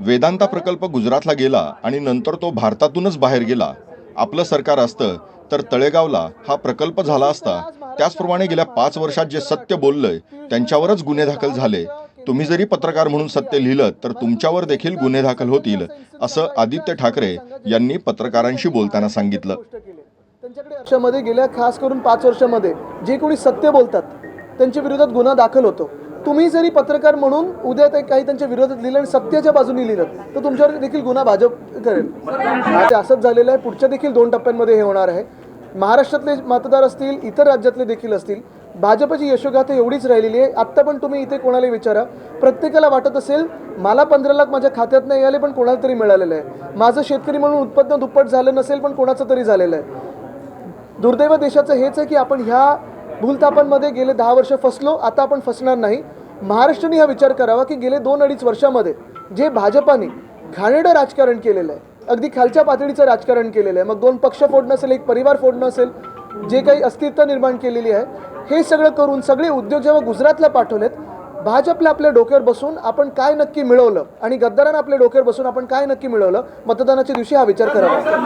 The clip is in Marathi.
वेदांता प्रकल्प गुजरातला गेला आणि नंतर तो भारतातूनच बाहेर गेला. आपलं सरकार असतं तर तळेगावला हा प्रकल्प झाला असता. त्याचप्रमाणे गेल्या पाच वर्षात जे सत्य बोललंय त्यांच्यावरच गुन्हे दाखल झाले. तुम्ही जरी पत्रकार म्हणून सत्य लिहिलं तर तुमच्यावर देखील गुन्हे दाखल होतील असं आदित्य ठाकरे यांनी पत्रकारांशी बोलताना सांगितलं. त्यांच्याकडे वर्षामध्ये गेल्या खास करून पाच वर्षामध्ये जे कोणी सत्य बोलतात त्यांच्या विरोधात गुन्हा दाखल होतो. तुम्ही जरी पत्रकार म्हणून उद्या ते काही त्यांच्या विरोधात लिहिलं आणि सत्याच्या बाजूने लिहिलं तर तुमच्यावर देखील गुन्हा भाजप करेल. असंच झालेलं आहे पुढच्या देखील दोन टप्प्यांमध्ये हे होणार आहे. महाराष्ट्रातले मतदार असतील इतर राज्यातले देखील असतील भाजपची यशोगाथा एवढीच राहिलेली आहे. आत्ता पण तुम्ही इथे कोणाला विचारा. प्रत्येकाला वाटत असेल मला पंधरा लाख माझ्या खात्यात नाही आले पण कोणाला तरी मिळालेलं आहे. माझं शेतकरी म्हणून उत्पन्न दुप्पट झालं नसेल पण कोणाचं तरी झालेलं आहे. दुर्दैव देशाचं हेच आहे की आपण ह्या भूलथापांमध्ये गेले दहा वर्ष फसलो आता आपण फसणार नाही. महाराष्ट्राने हा विचार करावा की गेले दोन अडीच वर्षामध्ये जे भाजपाने घाणेरडं राजकारण केलेलं आहे अगदी खालच्या पातळीचं राजकारण केलेलं आहे मग दोन पक्ष फोडणं असेल एक परिवार फोडणं असेल जे काही अस्थिरता निर्माण केलेली आहे हे सगळं करून सगळे उद्योग जेव्हा गुजरातला पाठवलेत भाजपला आपल्या डोक्यावर बसून आपण काय नक्की मिळवलं आणि गद्दारांना आपल्या डोक्यावर बसून आपण काय नक्की मिळवलं मतदानाच्या दिवशी हा विचार करावा.